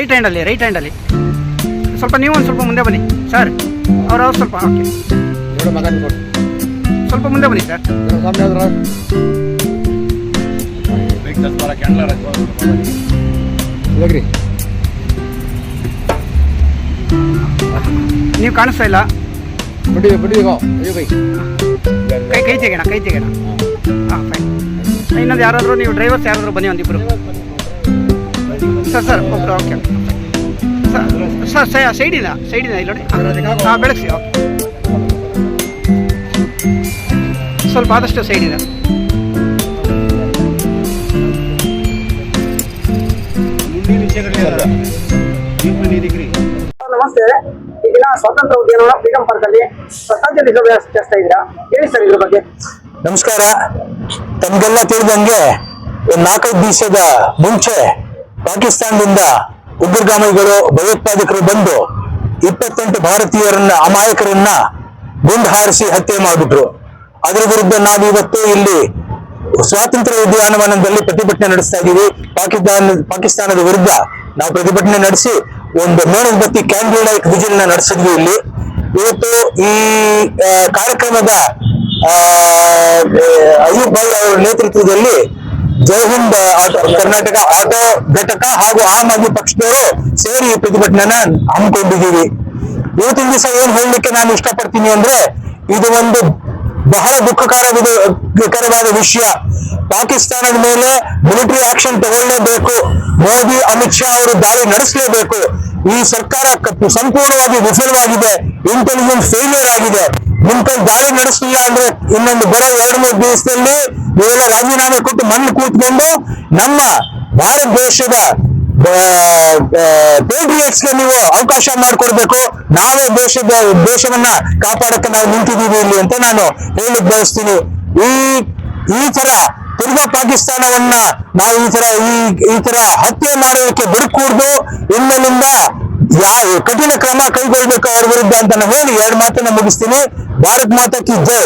Right ಹ್ಯಾಂಡಲ್ಲಿ right ಹ್ಯಾಂಡಲ್ಲಿ ಸ್ವಲ್ಪ ನೀವು ಒಂದು ಸ್ವಲ್ಪ ಮುಂದೆ ಬನ್ನಿ. ಸರ್ ಅವ್ರ ಅವ್ರು ಸ್ವಲ್ಪ ಓಕೆ. ಮಗನ್ ಕೊಡು ಸ್ವಲ್ಪ ಮುಂದೆ ಬನ್ನಿ ಸರ್ ನೀವು ಕಾಣಿಸ್ತಾ ಇಲ್ಲ? ಬಿಡಿ ಬಿಡಿ ಕೈ. ಕೈ ತೆಗೋಣ ಕೈ ತೆಗೋಣ ಹಾಂ. ಫೈನ್ ಇನ್ನೊಂದು ಯಾರಾದರೂ ನೀವು ಡ್ರೈವರ್ಸ್ ಯಾರಾದರೂ ಬನ್ನಿ ಒಂದಿಬ್ಬರು ಸರ್ ಸರ್ ಒಬ್ಬರು ಓಕೆ ಸರ್ ಸರ್ ಸೈಡಿನ ಸೈಡಿನ ಇಲ್ಲಿ ನೋಡಿ. ಹಾಂ ಬೆಳಗ್ಸಿ ಓಕೆ. ಸ್ವಲ್ಪ ಆದಷ್ಟು ಸೈಡಿನ ನಮಸ್ತೆ. ಈ ದಿನ ಸ್ವಾತಂತ್ರ್ಯ ಉದ್ಯಾನವನ ಫ್ರೀಡಂ ಪಾರ್ಕ್ ಅಲ್ಲಿ ಶ್ರದ್ಧಾಂಜಲಿ ನಡೆಸ್ತಾ ಇದ್ದೀರಾ? ಹೇಳಿ ಸರ್ ಇದ್ರ ಬಗ್ಗೆ. ನಮಸ್ಕಾರ. ತಮಗೆಲ್ಲ ತಿಳಿದಂಗೆ ಒಂದ್ ನಾಲ್ಕೈದು ದಿವಸದ ಮುಂಚೆ ಪಾಕಿಸ್ತಾನದಿಂದ ಉಗ್ರಗಾಮಿಗಳು, ಭಯೋತ್ಪಾದಕರು ಬಂದು ಇಪ್ಪತ್ತೆಂಟು ಭಾರತೀಯರನ್ನ, ಅಮಾಯಕರನ್ನ ಗುಂಡು ಹಾರಿಸಿ ಹತ್ಯೆ ಮಾಡಿಬಿಟ್ರು. ಅದರ ವಿರುದ್ಧ ನಾವು ಇವತ್ತು ಇಲ್ಲಿ ಸ್ವಾತಂತ್ರ್ಯ ಉದ್ಯಾನವನದಲ್ಲಿ ಪ್ರತಿಭಟನೆ ನಡೆಸ್ತಾ ಇದ್ದೀವಿ ಪಾಕಿಸ್ತಾನ, ಪಾಕಿಸ್ತಾನದ ವಿರುದ್ಧ ನಾವು ಪ್ರತಿಭಟನೆ ನಡೆಸಿ ಒಂದು ಮೇಣದ ಕ್ಯಾಂಡಲ್ ಲೈಟ್ ವಿಜಿಲ್ನ ನಡೆಸಿದ್ವಿ ಇಲ್ಲಿ. ಇವತ್ತು ಈ ಕಾರ್ಯಕ್ರಮದ ಅಯ್ಯೂಬ್ ಭಾಯ್ ಅವರ ನೇತೃತ್ವದಲ್ಲಿ ಜೈ ಹಿಂದ್ ಕರ್ನಾಟಕ ಆಟೋ ಘಟಕ ಹಾಗೂ ಆಮ್ ಆದ್ಮಿ ಪಕ್ಷದವರು ಸೇರಿ ಈ ಪ್ರತಿಭಟನೆನ ಹಮ್ಮಿಕೊಂಡಿದ್ದೀವಿ. ಇವತ್ತಿನ ದಿವಸ ಏನ್ ಹೇಳಲಿಕ್ಕೆ ನಾನು ಇಷ್ಟಪಡ್ತೀನಿ ಅಂದ್ರೆ, ಇದು ಒಂದು ಬಹಳ ದುಃಖಕರವಾದ, ಕರವಾದ ವಿಷಯ. ಪಾಕಿಸ್ತಾನದ ಮೇಲೆ ಮಿಲಿಟರಿ ಆಕ್ಷನ್ ತಗೊಳ್ಳೇಬೇಕು. ಮೋದಿ, ಅಮಿತ್ ಶಾ ಅವರು ದಾಳಿ ನಡೆಸಲೇಬೇಕು. ಈ ಸರ್ಕಾರ ಸಂಪೂರ್ಣವಾಗಿ ವಿಫಲವಾಗಿದೆ. ಇಂಟೆಲಿಜೆನ್ಸ್ ಫೇಲಿಯರ್ ಆಗಿದೆ. ನಿಮ್ ದಾಳಿ ನಡೆಸಲಿಲ್ಲ ಅಂದ್ರೆ ಇನ್ನೊಂದು ಬರೋ ಎರಡು ಮೂರು ದಿವಸದಲ್ಲಿ ನೀವೆಲ್ಲ ರಾಜೀನಾಮೆ ಕೊಟ್ಟು ಮಣ್ಣು ಕೂತ್ಕೊಂಡು ನಮ್ಮ ಭಾರತ ದೇಶದ ಪೇಟ್ರಿಯಟ್ಸ್ಗೆ ನೀವು ಅವಕಾಶ ಮಾಡಿಕೊಡ್ಬೇಕು. ನಾವೇ ದೇಶದ ದೇಶವನ್ನ ಕಾಪಾಡಕ್ಕೆ ನಾವು ನಿಂತಿದ್ದೀವಿ ಇಲ್ಲಿ ಅಂತ ನಾನು ಹೇಳಿ ಬಯಸ್ತೀನಿ. ಈ ಈ ತರ ತಿರ್ಗಾ ಪಾಕಿಸ್ತಾನವನ್ನ ನಾವು ಈ ತರ, ಈ ಈ ತರ ಹತ್ಯೆ ಮಾಡೋದಕ್ಕೆ ಬರ್ಕೂಡ್ದು ಇನ್ಮೇಲಿಂದ ಯಾವ ಕಠಿಣ ಕ್ರಮ ಕೈಗೊಳ್ಬೇಕು ಅವ್ರ ವಿರುದ್ಧ ಅಂತ ಹೇಳಿ ಎರಡು ಮಾತನ್ನ ಮುಗಿಸ್ತೀನಿ. ಭಾರತ್ ಮಾತಾ ಕಿ ಜೈ.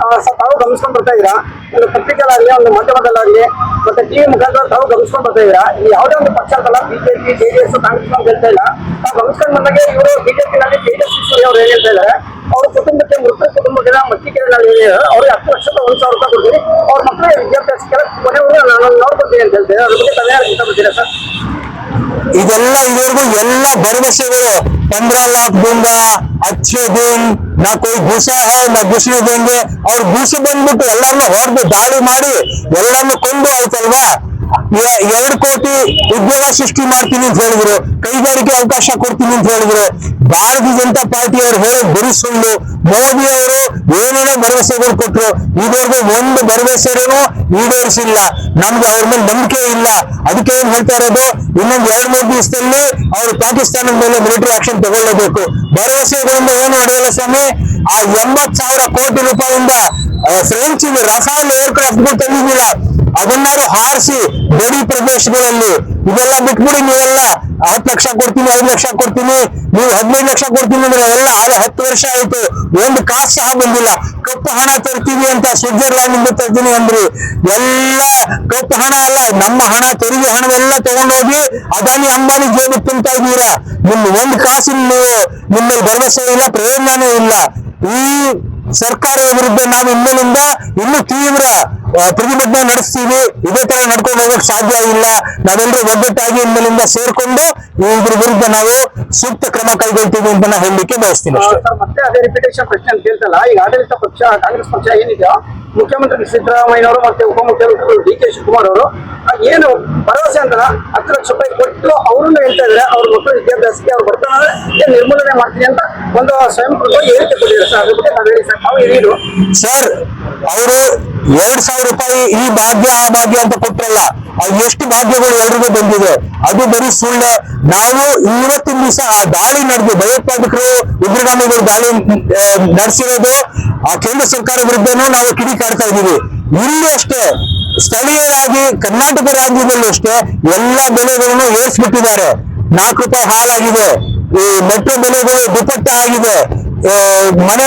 ತಾವು ಗಮನಿಸ್ಕೊಂಡು ಬರ್ತಾ ಇದ್ರಾ ಒಂದು ಪತ್ರಿಕೆಗಳಾಗಲಿ, ಒಂದು ಮಾಧ್ಯಮದಲ್ಲಾಗಲಿ ಮತ್ತೆ ಟಿವಿ ಮುಖಾಂತರ ತಾವು ಗಮನಿಸ್ಕೊಂಡು ಬರ್ತಾ ಇದೀರಾ ಯಾವುದೇ ಒಂದು ಪಕ್ಷ ಅಂತಲ್ಲ ಬಿಜೆಪಿ ಜೆಡಿಎಸ್ ಕಾಂಗ್ರೆಸ್ ಅಂತ ಹೇಳ್ತಾ ಇಲ್ಲ. ತಾವು ಗಮನಿಸ್ಕೊಂಡು ಬಂದಾಗ ಇವರು ಬಿಜೆಪಿನಲ್ಲಿ ಜೆಡಿಎಸ್ ಅವರು ಏನ್ ಹೇಳ್ತಾ ಇದ್ದಾರೆ? ಅವ್ರ ಕುಟುಂಬಕ್ಕೆ ಮೃತ ಕುಟುಂಬಗಳ ಮತ್ತಿಕೆಗಳಲ್ಲಿ ಅವ್ರಿಗೆ ಹತ್ತು ಲಕ್ಷದ ಒಂದು ಸಾವಿರ ರೂಪಾಯಿ ಕೊಡ್ತೀನಿ. ಅವ್ರ ಮಕ್ಕಳ ವಿದ್ಯಾಭ್ಯಾಸಕ್ಕೆ ಕೊನೆವರೆಗೂ ನಾನು ನೋಡ್ಕೊತೀನಿ ಅಂತ ಹೇಳ್ತೇನೆ ಅದ್ರ ಬಗ್ಗೆ ತಾವೇ ಇಷ್ಟಪಡ್ತೀರಾ ಸರ್? ಇದೆಲ್ಲ ಇದುವರೆಗೂ ಎಲ್ಲ ಭರವಸೆಗಳು. ಪಂದ್ರ ಲಾಖ್ ದಿಂದ ಅಚ್ಚೆ ನಾ ಕೊಯ್ ಭೂಷಾ ಹೈ ನಾ ಭೂಷಣ ದೇಂಗೆ ಅವ್ರು ಭೂಷ ಬಂದ್ಬಿಟ್ಟು ಎಲ್ಲಾರನ್ನೂ ಹೊಡೆದು ದಾಳಿ ಮಾಡಿ, ಎಲ್ಲಾರನ್ನೂ ಕೊಂದು ಆಯ್ತಲ್ವಾ? ಎರಡು ಕೋಟಿ ಉದ್ಯೋಗ ಸೃಷ್ಟಿ ಮಾಡ್ತೀನಿ ಅಂತ ಹೇಳಿದ್ರು. ಕೈಗಾರಿಕೆ ಅವಕಾಶ ಕೊಡ್ತೀನಿ ಅಂತ ಹೇಳಿದ್ರು. ಭಾರತೀಯ ಜನತಾ ಪಾರ್ಟಿ ಅವ್ರು ಹೇಳೋದು ಬರೀ ಸುಳ್ಳು. ಮೋದಿ ಅವರು ಏನೇನೋ ಭರವಸೆಗಳು ಕೊಟ್ರು. ಇದುವರೆಗೂ ಒಂದು ಭರವಸೆನೂ ಈಡೇರಿಸಿಲ್ಲ. ನಮ್ಗೆ ಅವ್ರ ಮೇಲೆ ನಂಬಿಕೆ ಇಲ್ಲ. ಅದಕ್ಕೆ ಏನ್ ಹೇಳ್ತಾ ಇರೋದು? ಇನ್ನೊಂದು ಎರಡು, ಮೂರು ದಿವಸದಲ್ಲಿ ಅವರು ಪಾಕಿಸ್ತಾನದ ಮೇಲೆ ಮಿಲಿಟರಿ ಆಕ್ಷನ್ ತಗೊಳ್ಳೇಬೇಕು. ಭರವಸೆಗಳಿಂದ ಏನು ನಡೆಯಲ್ಲ ಸ್ವಾಮಿ? ಆ ಎಂಬತ್ ಸಾವಿರ ಕೋಟಿ ರೂಪಾಯಿಯಿಂದ ಫ್ರೆಂಚ್ ರಫಾಲ್ ಏರ್ಕ್ರಾಫ್ಟ್ ತಂದಿದ್ದೀರ? ಅದನ್ನಾರು ಹಾರಿಸಿ ಗಡಿ ಪ್ರದೇಶಗಳಲ್ಲಿ ಇದೆಲ್ಲ ಬಿಟ್ಬಿಡಿ ನೀವೆಲ್ಲ ಹತ್ತು ಲಕ್ಷ ಕೊಡ್ತೀನಿ, ಐದು ಲಕ್ಷ ಕೊಡ್ತೀನಿ, ನೀವು ಹದಿನೈದು ಲಕ್ಷ ಕೊಡ್ತೀನಿ ಅಂದ್ರೆ ಎಲ್ಲ ಹತ್ತು ವರ್ಷ ಆಯ್ತು. ಒಂದು ಕಾಸು ಸಹ ಬಂದಿಲ್ಲ. ಕಪ್ಪು ಹಣ ತರ್ತೀವಿ ಅಂತ ಸ್ವಿಟ್ಜರ್ಲ್ಯಾಂಡ್ ಇಂದ ತರ್ತೀನಿ ಅಂದ್ರಿ. ಎಲ್ಲ ಕಪ್ಪು ಹಣ ಅಲ್ಲ, ನಮ್ಮ ಹಣ, ತೆರಿಗೆ ಹಣವೆಲ್ಲ ತಗೊಂಡೋಗಿ ಅದಾನಿ ಅಂಬಾನಿ ಜೇಬು ತಿಂತಾ ಇದ್ದೀರಾ? ನಿಮ್ ಒಂದು ಕಾಸಿನ ನೀವು ನಿಮ್ಮಲ್ಲಿ ಭರವಸೆ ಇಲ್ಲ ಪ್ರಯೋಜನನೇ ಇಲ್ಲ. ಈ ಸರ್ಕಾರದ ವಿರುದ್ಧ ನಾವು ಇನ್ಮೇಲಿಂದ ಇನ್ನೂ ತೀವ್ರ ಪ್ರತಿಭಟನೆ ನಡೆಸ್ತೀವಿ. ಇದೇ ತರ ನಡ್ಕೊಂಡು ಹೋಗಕ್ ಸಾಧ್ಯ ಇಲ್ಲ. ನಾವೆಲ್ಲರೂ ಒಗ್ಗಟ್ಟಾಗಿ ಇನ್ಮೇಲಿಂದ ಸೇರ್ಕೊಂಡು ಇದ್ರ ವಿರುದ್ಧ ನಾವು ಸೂಕ್ತ ಕ್ರಮ ಕೈಗೊಳ್ತೀವಿ ಅಂತ ನಾನು ಹೇಳಲಿಕ್ಕೆ ಬಯಸ್ತೀನಿ ಸರ್ ಮತ್ತೆ ಅದೇ ರಿಪಿಟೇಷನ್ ಪ್ರಶ್ನೆ ಅಂತ ಹೇಳ್ತಲ್ಲ ಈಗ ಆಡಳಿತ ಪಕ್ಷ ಕಾಂಗ್ರೆಸ್ ಪಕ್ಷ ಏನಿದೆಯೋ ಮುಖ್ಯಮಂತ್ರಿ ಸಿದ್ದರಾಮಯ್ಯ ಅವರು ಮತ್ತೆ ಉಪಮುಖ್ಯಮಂತ್ರಿ ಡಿ ಕೆ ಶಿವಕುಮಾರ್ ಅವರು ಏನು ಭರವಸೆ ಅಂತ ಹತ್ತು ಲಕ್ಷ ರೂಪಾಯಿ ಕೊಟ್ಟು ಅವರನ್ನು ಹೇಳ್ತಾ ಇದ್ರೆ ಅವ್ರ ಮಕ್ಕಳು ವಿದ್ಯಾಭ್ಯಾಸಕ್ಕೆ ಅವ್ರು ಬರ್ತಾರೆ ನಿರ್ಮೂಲನೆ ಮಾಡ್ತೀನಿ ಅಂತ ಒಂದು ಸ್ವಯಂ ಹೇಳಿಕೆ ಕೊಟ್ಟಿದ್ದಾರೆ ಸರ್ ಅದ್ರ ಬಗ್ಗೆ ನಾವು ಹೇಳಿ ಸರ್ ನಾವು ಹೇಳಿದ್ರು ಸರ್ ಅವರು ಎರಡ್ ಸಾವಿರ ರೂಪಾಯಿ ಈ ಭಾಗ್ಯ ಆ ಭಾಗ್ಯ ಅಂತ ಕೊಟ್ರಲ್ಲ ಅದು ಎಷ್ಟು ಭಾಗ್ಯಗಳು ಎಲ್ರಿಗೂ ಬಂದಿದೆ. ಅದು ಬರೀ ಸುಳ್ಳ. ನಾವು ಇವತ್ತಿನ ದಿವಸ ಆ ದಾಳಿ ನಡೆದು, ಭಯೋತ್ಪಾದಕರು, ಉಗ್ರಗಾಮಿಗಳು ದಾಳಿ ನಡೆಸಿರೋದು, ಆ ಕೇಂದ್ರ ಸರ್ಕಾರ ವಿರುದ್ಧನೂ ನಾವು ಕಿಡಿಕಾಡ್ತಾ ಇದ್ದೀವಿ. ಇಲ್ಲೂ ಅಷ್ಟೇ, ಸ್ಥಳೀಯರಾಗಿ ಕರ್ನಾಟಕ ರಾಜ್ಯದಲ್ಲೂ ಅಷ್ಟೇ, ಎಲ್ಲಾ ಬೆಲೆಗಳನ್ನು ಏರಿಸ್ಬಿಟ್ಟಿದ್ದಾರೆ. ನಾಲ್ಕು ರೂಪಾಯಿ ಹಾಲಾಗಿದೆ. ಈ ಮೆಟ್ರೋ ಬೆಲೆಗಳು ದುಪ್ಪಟ್ಟ ಆಗಿದೆ. ಮನೆ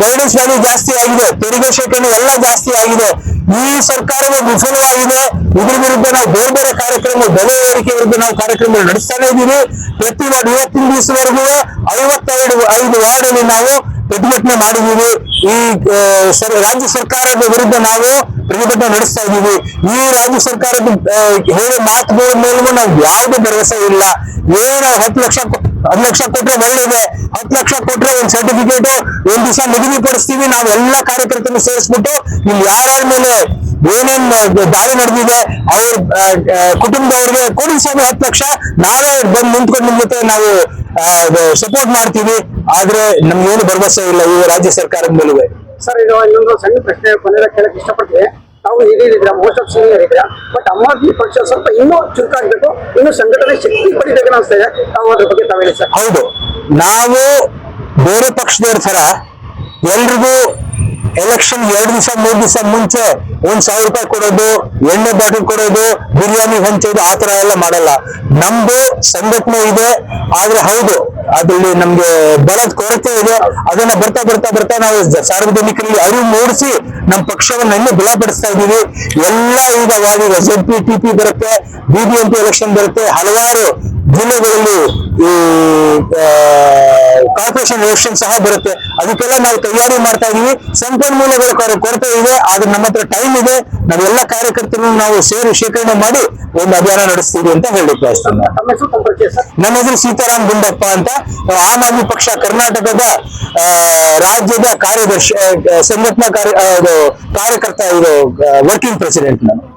ಗೈಡೆನ್ಸ್ ವ್ಯಾಲ್ಯೂ ಜಾಸ್ತಿ ಆಗಿದೆ. ತೆರಿಗೆ ಶೇಖರಣೆ ಎಲ್ಲ ಜಾಸ್ತಿ ಆಗಿದೆ. ಈ ಸರ್ಕಾರವು ವಿಫಲವಾಗಿದೆ ಇದ್ರ ವಿರುದ್ಧ ನಾವು ಬೇರೆ ಬೇರೆ ಕಾರ್ಯಕ್ರಮ, ಬೆಲೆ ಏರಿಕೆ ವಿರುದ್ಧ ನಾವು ಕಾರ್ಯಕ್ರಮ ನಡೆಸ್ತಾನೆ ಇದ್ದೀವಿ ಪ್ರತಿ ವಾರ್ಡ್ ಇವತ್ತಿನ ದಿವಸವರೆಗೂ ಐವತ್ತೆರಡು ಐದು ವಾರ್ಡಲ್ಲಿ ನಾವು ಪ್ರತಿಭಟನೆ ಮಾಡಿದ್ದೀವಿ. ಈ ರಾಜ್ಯ ಸರ್ಕಾರದ ವಿರುದ್ಧ ನಾವು ಪ್ರತಿಭಟನೆ ನಡೆಸ್ತಾ ಇದ್ದೀವಿ ಈ ರಾಜ್ಯ ಸರ್ಕಾರದ ಹೇಳೋ ಮಾತುಗಳ ಮೇಲೂ ನಾವು ಯಾವುದೇ ಭರವಸೆ ಇಲ್ಲ. ಏನು ಹತ್ತು ಲಕ್ಷ ಹತ್ತು ಲಕ್ಷ ಕೊಟ್ರೆ ಒಳ್ಳೇದೆ, ಹತ್ತು ಲಕ್ಷ ಕೊಟ್ರೆ ಒಂದು ಸರ್ಟಿಫಿಕೇಟ್ ಒಂದ್ ದಿವಸ ನಿಗದಿಪಡಿಸ್ತೀವಿ ನಾವು ಎಲ್ಲ ಕಾರ್ಯಕರ್ತರನ್ನು ಸೇರಿಸ್ಬಿಟ್ಟು ಇಲ್ಲಿ ಯಾರ್ಯಾರ ಮೇಲೆ ಏನೇನ್ ದಾಳಿ ನಡೆದಿದೆ, ಅವ್ರ ಕುಟುಂಬದವ್ರಿಗೆ ಕೊಡಿ ಸ್ವಾಮಿ ಹತ್ತು ಲಕ್ಷ, ನಾವೇ ಬಂದು ನಿಂತ್ಕೊಂಡು ನಿಮ್ ಜೊತೆ ನಾವು ಸಪೋರ್ಟ್ ಮಾಡ್ತೀವಿ. ಆದ್ರೆ ಏನು ಭರವಸೆ ಇಲ್ಲ, ಈ ರಾಜ್ಯ ಸರ್ಕಾರದ ಮೇಲುವೆ. ಸರ್, ಇದು ಇನ್ನೊಂದು ಸಣ್ಣ ಪ್ರಶ್ನೆ ಕೊನೆಯ ಕೇಳಕ್ ಇಷ್ಟಪಡ್ತೀನಿ. ತಾವು ಹಿರಿಯರಿದ್ದೀರಾ ಮೋಸ್ಟ್ ಆಫ್ ಸೀನಿಯರ್ ಇದ್ದೀರಾ ಬಟ್ ಆಮ್ ಆದ್ಮಿ ಪಕ್ಷ ಸ್ವಲ್ಪ ಇನ್ನೂ ಚುರುಕಾಗಬೇಕು, ಇನ್ನು ಸಂಘಟನೆ ಶಕ್ತಿ ಪಡಿಬೇಕು ಅನಿಸ್ತಾ ಇದೆ. ತಾವು ಅದ್ರ ಬಗ್ಗೆ ತಾವು ಹೇಳಿ ಸರ್. ಹೌದು. ನಾವು ಬೇರೆ ಪಕ್ಷದವ್ರ ತರ ಎಲ್ರಿಗೂ ಎಲೆಕ್ಷನ್ ಎರಡು ದಿವಸ, ಮೂರು ದಿವಸ ಮುಂಚೆ ಒಂದ್ ಸಾವಿರ ರೂಪಾಯಿ ಕೊಡೋದು, ಎಣ್ಣೆ ಬಾಟಲ್ ಕೊಡೋದು, ಬಿರಿಯಾನಿ ಹಂಚೋದು, ಆ ತರ ಎಲ್ಲ ಮಾಡಲ್ಲ. ನಮ್ದು ಸಂಘಟನೆ ಇದೆ, ಆದ್ರೆ ಹೌದು, ಅದ್ರಲ್ಲಿ ನಮ್ಗೆ ಬರೋದ್ ಕೊರತೆ ಇದೆ. ಅದನ್ನ ಬರ್ತಾ ಬರ್ತಾ ಬರ್ತಾ ನಾವು ಸಾರ್ವಜನಿಕರಿಗೆ ಅರಿವು ಮೂಡಿಸಿ ನಮ್ಮ ಪಕ್ಷವನ್ನ ಇನ್ನೂ ಬಲಪಡಿಸ್ತಾ ಇದ್ದೀವಿ. ಎಲ್ಲ ಈಗ ವಾದಿ ಎಸ್ ಪಿ ಟಿ ಪಿ ಬರುತ್ತೆ ಬಿಬಿಎಂಪಿ ಎಲೆಕ್ಷನ್ ಬರುತ್ತೆ. ಹಲವಾರು ಜಿಲ್ಲೆಗಳಲ್ಲಿ ಈ ಕಾರ್ಪೊರೇಷನ್ ಎಲೆಕ್ಷನ್ ಸಹ ಬರುತ್ತೆ. ಅದಕ್ಕೆಲ್ಲ ನಾವು ತಯಾರಿ ಮಾಡ್ತಾ ಇದೀವಿ. ಸಂಪನ್ಮೂಲಗಳ ಕೊರ- ಕೊರತೆ ಇದೆ ಆದ್ರೆ ನಮ್ಮ ಹತ್ರ ಟೈಮ್ ಇದೆ. ನಾವೆಲ್ಲ ಕಾರ್ಯಕರ್ತರನ್ನು ನಾವು ಸೇರಿ ಶೇಖರಣೆ ಮಾಡಿ ಒಂದು ಅಭಿಯಾನ ನಡೆಸ್ತೀವಿ ಅಂತ ಹೇಳಿ ಬಯಸ್ತೇನೆ. ನಮ್ಮ ಹೆಸರು ನನ್ನ ಸೀತಾರಾಮ್ ಗುಂಡಪ್ಪ ಅಂತ. ಆಮ್ ಆದ್ಮಿ ಪಕ್ಷ ಕರ್ನಾಟಕದ ರಾಜ್ಯದ ಕಾರ್ಯದರ್ಶಿ ಸಂಘಟನಾ ಕಾರ್ಯ ಕಾರ್ಯಕರ್ತ ಇದು ವರ್ಕಿಂಗ್ ಪ್ರೆಸಿಡೆಂಟ್ ನಾನು.